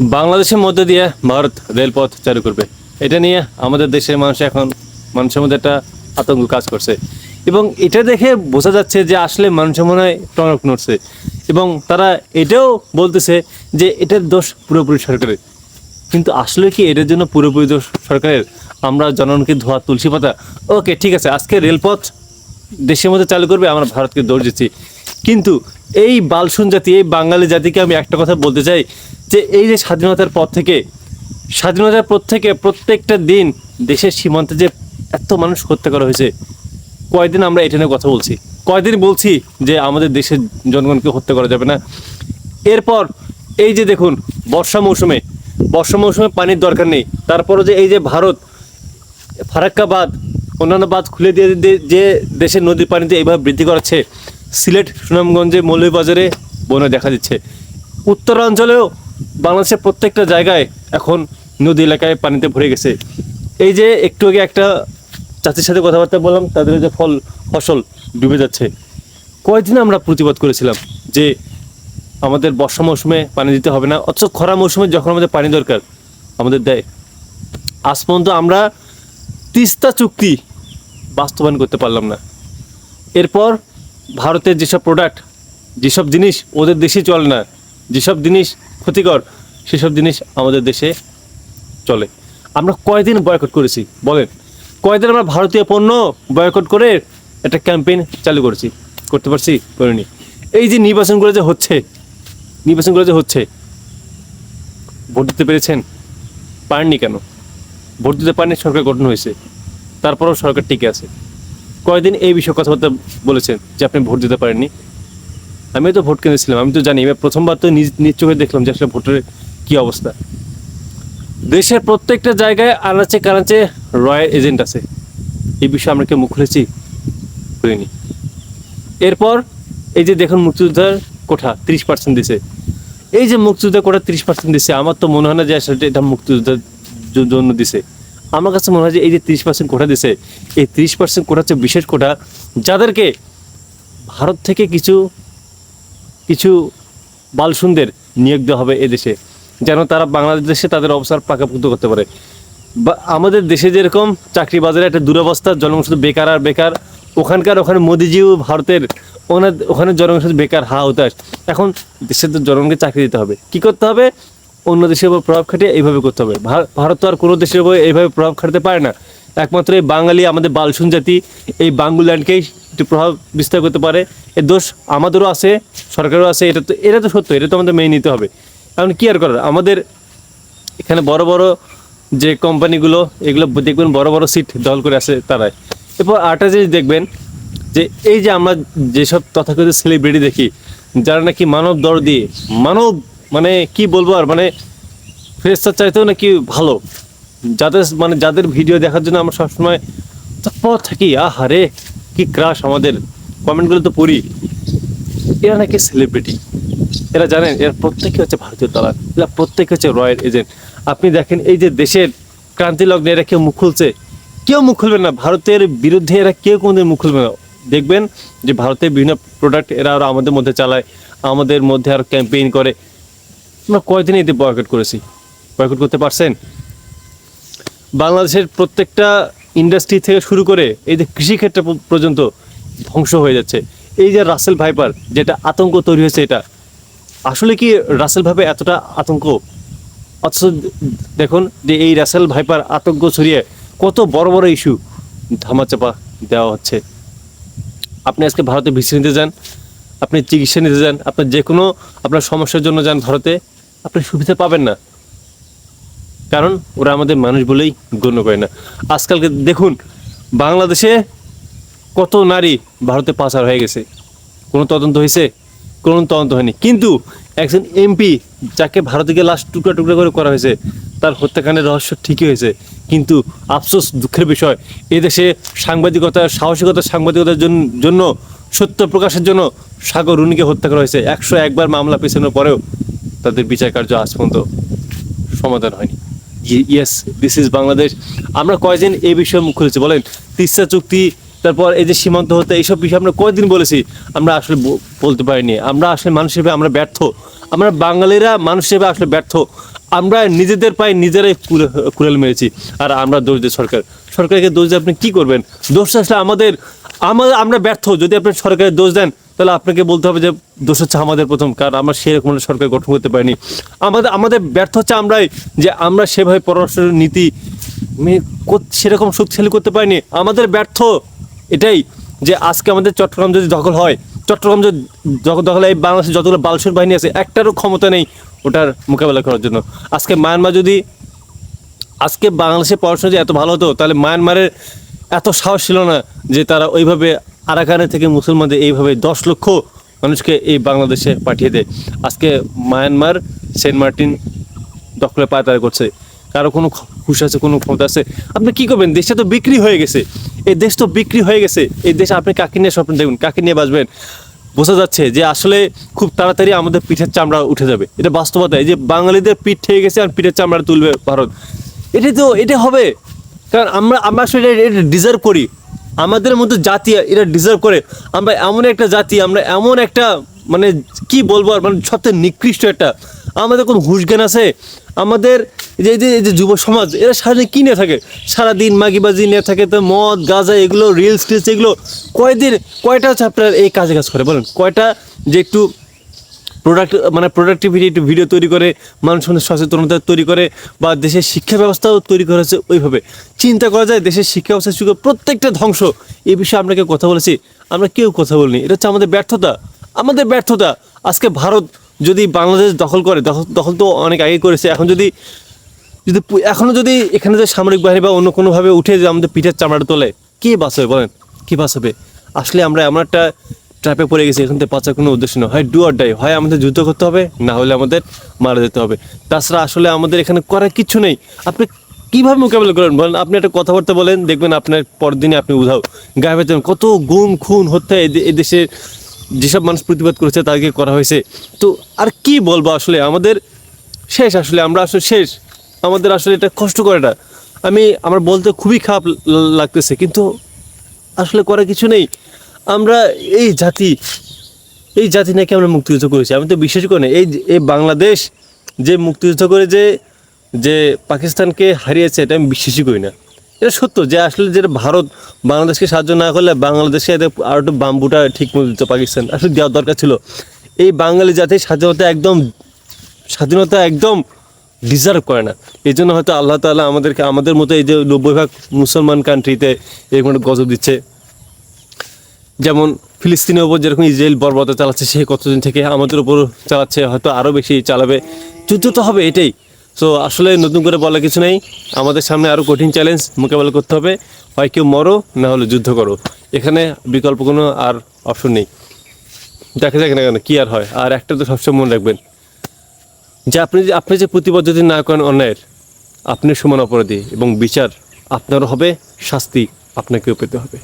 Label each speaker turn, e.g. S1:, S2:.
S1: বাংলাদেশের মধ্যে দিয়ে ভারত রেলপথ চালু করবে। এটা নিয়ে আমাদের দেশের মানুষ এখন মানুষের মধ্যে একটা আতঙ্ক কাজ করছে। এবং এটা দেখে বোঝা যাচ্ছে যে আসলে মানুষের মনে হয় টনক নড়ছে। এবং তারা এটাও বলতেছে যে এটার দোষ পুরোপুরি সরকারের। কিন্তু আসলে কি এটার জন্য পুরোপুরি দোষ সরকারের? আমরা জনগণকে ধোয়া তুলসী পাতা। ওকে, ঠিক আছে, আজকে রেলপথ দেশের মধ্যে চালু করবে, আমরা ভারতকে দৌড় দিচ্ছি। কিন্তু এই বালসুন জাতি, এই বাঙালি জাতিকে আমি একটা কথা বলতে চাই যে এই যে স্বাধীনতার পর থেকে, স্বাধীনতার পর থেকে প্রত্যেকটা দিন দেশের সীমান্তে যে এত মানুষ হত্যা করা হয়েছে, কয়দিন আমরা এটা নিয়ে কথা বলছি? কয়দিন বলছি যে আমাদের দেশের জনগণকে হত্যা করা যাবে না? এরপর এই যে দেখুন, বর্ষা মৌসুমে বর্ষা মৌসুমে পানির দরকার নেই। তারপরে যে এই যে ভারত ফারাক্কা বাঁধ অন্যান্য বাঁধ খুলে দিয়ে- যে দেশের নদীর পানিতে এইভাবে বৃদ্ধি করাচ্ছে সিলেট, সুনামগঞ্জে, মৌলভীবাজারে বনে দেখা দিচ্ছে। উত্তরাঞ্চলেও বাংলাদেশের প্রত্যেকটা জায়গায় এখন নদী এলাকায় পানিতে ভরে গেছে। এই যে একটু আগে একটা চাচির সাথে কথাবার্তা বললাম, তাদের যে ফল, ফসল ডুবে যাচ্ছে। কয়েকদিন আমরা প্রতিবাদ করেছিলাম যে আমাদের বর্ষা মৌসুমে পানি দিতে হবে না, অথচ খরা মৌসুমে যখন আমাদের পানি দরকার, আমাদের দেয়। আজ পর্যন্ত আমরা তিস্তা চুক্তি বাস্তবায়ন করতে পারলাম না। এরপর ভারতের যেসব প্রোডাক্ট যেসব জিনিস ওদের দেশে চলে না, যেসব জিনিস ক্ষতিকর, সেসব জিনিস আমাদের দেশে চলে। আমরা কয়দিন বয়কট করেছি, বলেন? কয়দিন আমরা ভারতীয় পণ্য বয়কট করে একটা ক্যাম্পেইন চালু করেছি, করতে পারছি, করিনি। এই যে নির্বাচনগুলো যে হচ্ছে, নির্বাচনগুলো যে হচ্ছে, ভোট দিতে পেরেছেন, পারেননি কেন? ভোট দিতে পারেনি, সরকার গঠন হয়েছে, তারপরেও সরকার টিকে আছে। কয়দিন এই বিষয়ে কথাবার্তা বলেছেন যে আপনি ভোট দিতে পারেননি। আমিও তো ভোট কিনেছিলাম আমি তো জানি। এবার প্রথমবার তো নিজ নিজ চোখে দেখলাম যে আসলে ভোটের কি অবস্থা। দেশের প্রত্যেকটা জায়গায় আনাচে কানাচে রয়্যাল এজেন্ট আছে। এই বিষয়ে আমরা কেউ মুখ খুলেছি খুলিনি এরপর এই যে দেখুন মুক্তিযোদ্ধার কোঠা তিরিশ পার্সেন্ট দিছে। এই যে মুক্তিযোদ্ধা কোঠা তিরিশ পার্সেন্ট দিছে, আমার তো মনে হয় না যে আসলে এটা মুক্তিযোদ্ধার জন্য দিছে। আমার কাছে মনে হয় যে এই যে তিরিশ পার্সেন্ট কোঠা দিছে, এই তিরিশ পার্সেন্ট কোঠা হচ্ছে বিশেষ কোঠা যাদেরকে ভারত থেকে কিছু কিছু বালসুনদের নিয়োগ দেওয়া হবে এদেশে, যেন তারা বাংলাদেশে তাদের অবসর পাকাপুক্ত করতে পারে। বা আমাদের দেশে যেরকম চাকরি বাজারে একটা দুরবস্থা জনগণ বেকার আর বেকার, ওখানকার ওখানে মোদিজিও ভারতের ওনার, ওখানে জনগণ বেকার, হা হতাশ এখন দেশের তো জনগণকে চাকরি দিতে হবে। কি করতে হবে? অন্য দেশের উপর প্রভাব খাটিয়ে এইভাবে করতে হবে। ভার- ভারত তো আর কোনো দেশের উপর এইভাবে প্রভাব খাটাতে পারে না। একমাত্র এই বাঙালি আমাদের বালসুন জাতি, এই বাঙ্গুল্যান্ডকেই একটু প্রভাব বিস্তার করতে পারে। এর দোষ আমাদেরও আছে সরকারও আছে, এটা তো এটা তো সত্য, এটা তো আমাদের মেনে নিতে হবে। এখন কী আর করার? আমাদের এখানে বড় বড় যে কোম্পানিগুলো, এগুলো দেখবেন বড় বড় সিট দল করে আছে তারাই। এরপর আরেকটা জিনিস দেখবেন, যে এই যে আমরা যেসব তথাকথিত সেলিব্রিটি দেখি, যারা নাকি মানব দর দিয়ে মানব মানে কি বলব আর মানে ফ্রেশার চাইতেও নাকি ভালো। যাদের মানে যাদের ভিডিও দেখার জন্য আমরা সবসময় তৎপর থাকি। আহারে কি ক্রাশ আমাদের। কমেন্টগুলো তো পড়ি। এরা নাকি সেলিব্রিটি এরা জানেন, এরা প্রত্যেকে হচ্ছে ভারতীয় দালাল। এরা প্রত্যেকে হচ্ছে রয়্যাল এজেন্ট আপনি দেখেন, এই যে দেশের ক্রান্তি লগ্নে এরা কেউ মুখ খুলছে? কেউ মুখ খুলবে না। ভারতের বিরুদ্ধে এরা কেউ কোনোদিন মুখ খুলবে না। দেখবেন যে ভারতের বিভিন্ন প্রোডাক্ট এরা আমাদের মধ্যে চালায়, আমাদের মধ্যে আর ক্যাম্পেইন করে। আমরা কয়দিন এতে বয়কট করেছি। বয়কট করতে পারছেন? বাংলাদেশের প্রত্যেকটা ইন্ডাস্ট্রি থেকে শুরু করে এই যে কৃষিক্ষেত্র পর্যন্ত ধ্বংস হয়ে যাচ্ছে। এই যে রাসেল ভাইপার যেটা আতঙ্ক তৈরি হয়েছে এটা, আসলে কি রাসেল ভাইপার এতটা আতঙ্ক? অথচ দেখুন যে এই রাসেল ভাইপার আতঙ্ক ছড়িয়ে কত বড় বড় ইস্যু ধামাচাপা দেওয়া হচ্ছে। আপনি আজকে ভারতে ভিসা নিতে যান, আপনি চিকিৎসা নিতে যান, আপনার যে কোনো আপনার সমস্যার জন্য যান ভারতে। আপনি সুবিধা পাবেন না। কারণ ওরা আমাদের মানুষ বলেই গণ্য করে না। আজকালকে দেখুন, বাংলাদেশে কত নারী ভারতে পাচার হয়ে গেছে। কোনো তদন্ত হয়েছে, কোনো তদন্ত হয়নি। কিন্তু একজন এমপি যাকে ভারতে গিয়ে লাশ টুকরা টুকরা করে করা হয়েছে, তার হত্যাকাণ্ডের রহস্য ঠিকই হয়েছে। কিন্তু আফসোস, দুঃখের বিষয়, এদেশে সাংবাদিকতা, সাহসিকতা, সাংবাদিকতার জন্য, সত্য প্রকাশের জন্য সাগর রুনিকে হত্যা করা হয়েছে। একশো একবার মামলা পেছানোর পরেও তাদের বিচার কার্য আজ পর্যন্ত সমাধান হয়নি। ইয়েস দিস ইজ বাংলাদেশ আমরা কয়দিন এই বিষয়ে মুখ খুলেছি বলেন? তিস্তা চুক্তি, তারপর এই যে সীমান্ত হতে এইসব বিষয়ে আমরা কয়দিন বলেছি? আমরা আসলে বলতে পারিনি। আমরা আসলে মানুষ হিসেবে আমরা ব্যর্থ। আমরা বাঙালিরা মানুষ হিসেবে আসলে ব্যর্থ। আমরা নিজেদের পায়ে নিজেরাই কুড়ে- কুড়াল মেরেছি। আর আমরা দোষ দিই সরকার। সরকারকে দোষ দিয়ে আপনি কী করবেন? দোষ আসলে আমাদের আমাদের আমরা ব্যর্থ। যদি আপনি সরকারের দোষ দেন তাহলে আপনাকে বলতে হবে যে দোষ হচ্ছে আমাদের প্রথম, কারণ আমরা সেরকম সরকার গঠন করতে পারিনি। আমাদের আমাদের ব্যর্থ হচ্ছে আমরাই যে আমরা সেভাবে পররাষ্ট্র নীতি সেরকম শক্তিশালী করতে পারিনি। আমাদের ব্যর্থ এটাই যে আজকে আমাদের চট্টগ্রাম যদি দখল হয়, চট্টগ্রাম যদি দখল এই বাংলাদেশে যতগুলো বালসুর বাহিনী আছে, একটারও ক্ষমতা নেই ওটার মোকাবেলা করার জন্য। আজকে মায়ানমার যদি, আজকে বাংলাদেশে পড়াশোনা যে এত ভালো হতো, তাহলে মায়ানমারের এত সাহস ছিল না যে তারা ওইভাবে আরাকানে থেকে মুসলমানদের এইভাবে দশ লক্ষ মানুষকে এই বাংলাদেশে পাঠিয়ে দেয়। আজকে মায়ানমার, সেন্ট মার্টিন দখলে পায়তারা করছে। কারও কোনো হুশ আছে, কোনো ক্ষমতা আছে? আপনি কি করবেন? দেশটা তো বিক্রি হয়ে গেছে। এই দেশ তো বিক্রি হয়ে গেছে। এই দেশ আপনি কাকে নিয়ে স্বপ্ন দেখবেন? কাকে নিয়ে বাঁচবেন? বোঝা যাচ্ছে যে আসলে খুব তাড়াতাড়ি আমাদের পিঠের চামড়া উঠে যাবে। এটা বাস্তবতা। এই যে বাঙালিদের পিঠ থেকে গেছে আর পিঠের চামড়া তুলবে ভারত। এটাই তো এটা হবে। কারণ আমরা আমরা আসলে এটা- এটা ডিজার্ভ করি। আমাদের মতো জাতি এরা ডিজার্ভ করে। আমরা এমন একটা জাতি, আমরা এমন একটা মানে কি বলব আর মানে সবচেয়ে নিকৃষ্ট একটা। আমাদের কোনো হুশ জ্ঞান আছে? আমাদের যে এই যে যে যুব সমাজ, এরা সারাদিন কী নিয়ে থাকে? সারাদিন মাগিবাজি নিয়ে থাকে তো, মদ, গাঁজা, এগুলো রিলস টিলস, এগুলো কয়দিন, কয়টা আপনার এই কাজে কাজ করে বলেন? কয়টা যে একটু প্রোডাক্ট মানে প্রোডাক্টিভিটি একটু ভিডিও তৈরি করে মানুষের সচেতনতা তৈরি করে, বা দেশের শিক্ষা ব্যবস্থাও তৈরি করা হচ্ছে ওইভাবে। চিন্তা করা যায় দেশের শিক্ষা ব্যবস্থা শুরু করে প্রত্যেকটা ধ্বংস, এই বিষয়ে আমরা কেউ কথা বলেছি। আমরা কেউ কথা বলিনি। এটা হচ্ছে আমাদের ব্যর্থতা। আমাদের ব্যর্থতা। আজকে ভারত যদি বাংলাদেশ দখল করে, দখল দখল তো অনেক আগে করেছে। এখন যদি যদি এখনও যদি এখানে যে সামরিক বাহিনী বা অন্য কোনোভাবে উঠে যে আমাদের পিঠের চামড়াটা তোলে, কে বাঁচাবে বলেন? কে বাঁচাবে? আসলে আমরা এমন একটা ট্র্যাপে পড়ে গেছি, এখান থেকে বাঁচার কোনো উদ্দেশ্য নয় হয় ডু আর ডাই হয় আমাদের যুদ্ধ করতে হবে, না হলে আমাদের মারা যেতে হবে। তাছাড়া আসলে আমাদের এখানে করার কিছু নেই। আপনি কীভাবে মোকাবেলা করেন? বলেন, আপনি একটা কথাবার্তা বলেন, দেখবেন আপনার পরের দিনে আপনি উধাও। গায়ে কত গুম, খুন, হত্যা এই দে- দেশের যেসব মানুষ প্রতিবাদ করেছে, তাদেরকে করা হয়েছে। তো আর কি বলব আসলে? আমাদের শেষ আসলে, আমরা আসলে শেষ। আমাদের আসলে এটা কষ্ট করে এটা আমি, আমার বলতে খুবই খারাপ লাগতেছে, কিন্তু আসলে করার কিছু নেই। আমরা এই জাতি এই জাতি নাকি আমরা মুক্তিযুদ্ধ করেছি। আমি তো বিশ্বাস করি না। এই এই বাংলাদেশ যে মুক্তিযুদ্ধ করে যে যে পাকিস্তানকে হারিয়েছে, এটা আমি বিশ্বাসই করি না। এটা সত্য যে আসলে যেটা ভারত বাংলাদেশকে সাহায্য না করলে বাংলাদেশে এদের আর একটু বাম্বুটা ঠিক মতো দিত পাকিস্তান। আসলে দেওয়ার দরকার ছিল। এই বাঙালি জাতির স্বাধীনতা একদম স্বাধীনতা একদম ডিজার্ভ করে না। এই জন্য হয়তো আল্লাহ তালা আমাদেরকে, আমাদের মতো এই যে নব্বই ভাগ মুসলমান কান্ট্রিতে এরকম একটা গজব দিচ্ছে। যেমন ফিলিস্তিনের ওপর যেরকম ইসরায়েল বর্বরতা চালাচ্ছে, সে কতদিন থেকে আমাদের উপর চালাচ্ছে, হয়তো আরও বেশি চালাবে। যুদ্ধ তো হবে এটাই। সো আসলে নতুন করে বলা কিছু নেই। আমাদের সামনে আরও কঠিন চ্যালেঞ্জ মোকাবেলা করতে হবে। হয় কেউ মরো, না হলে যুদ্ধ করো। এখানে বিকল্প কোনো আর অপশন নেই। দেখা যাক না কেন, কী আর হয়। আর একটা তো সবসময় মনে রাখবেন, যে আপনি যে আপনি যে প্রতিবাদ যদি না করেন অন্যায়ের, আপনি সমান অপরাধী এবং বিচার আপনারও হবে, শাস্তি আপনাকেও পেতে হবে।